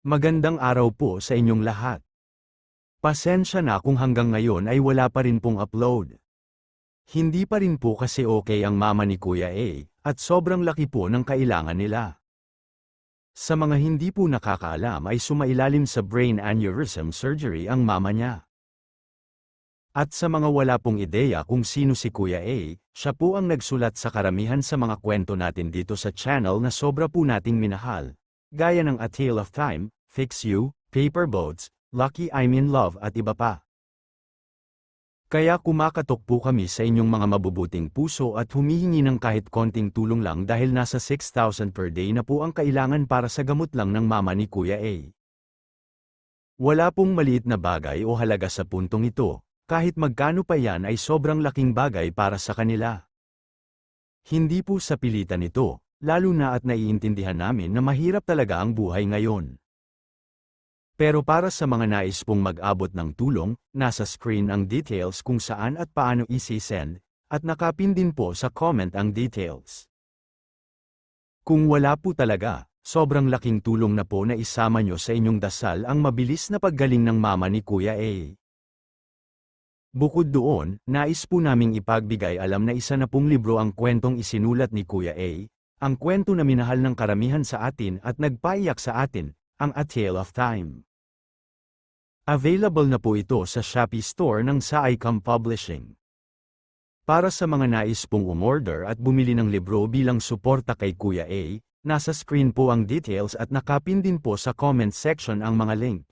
Magandang araw po sa inyong lahat. Pasensya na kung hanggang ngayon ay wala pa rin pong upload. Hindi pa rin po kasi okay ang mama ni Kuya A, at sobrang laki po ng kailangan nila. Sa mga hindi po nakakaalam ay sumailalim sa brain aneurysm surgery ang mama niya. At sa mga wala pong ideya kung sino si Kuya A, siya po ang nagsulat sa karamihan sa mga kwento natin dito sa channel na sobra po nating minahal. Gaya ng A Tale of Time, Fix You, Paper Boats, Lucky I'm in Love at iba pa. Kaya kumakatok po kami sa inyong mga mabubuting puso at humihingi ng kahit konting tulong lang dahil nasa 6,000 per day na po ang kailangan para sa gamot lang ng mama ni Kuya A. Wala pong maliit na bagay o halaga sa puntong ito, kahit magkano pa yan ay sobrang laking bagay para sa kanila. Hindi po sa pilitan ito, lalo na at naiintindihan namin na mahirap talaga ang buhay ngayon. Pero para sa mga nais pong mag-abot ng tulong, nasa screen ang details kung saan at paano isi-send, at nakapin din po sa comment ang details. Kung wala po talaga, sobrang laking tulong na po na isama nyo sa inyong dasal ang mabilis na paggaling ng mama ni Kuya A. Bukod doon, nais po naming ipagbigay alam na isa na pong libro ang kwentong isinulat ni Kuya A, ang kwento na minahal ng karamihan sa atin at nagpaiyak sa atin, ang A Tale of Time. Available na po ito sa Shopee Store ng Saicam Publishing. Para sa mga nais pong umorder at bumili ng libro bilang suporta kay Kuya A, nasa screen po ang details at nakapin din po sa comment section ang mga link.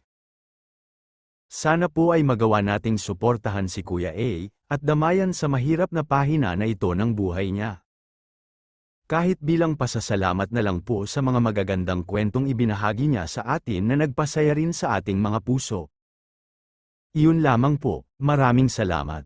Sana po ay magawa nating suportahan si Kuya A, at damayan sa mahirap na pahina na ito ng buhay niya. Kahit bilang pasasalamat na lang po sa mga magagandang kwentong ibinahagi niya sa atin na nagpasaya rin sa ating mga puso. Iyon lamang po, maraming salamat.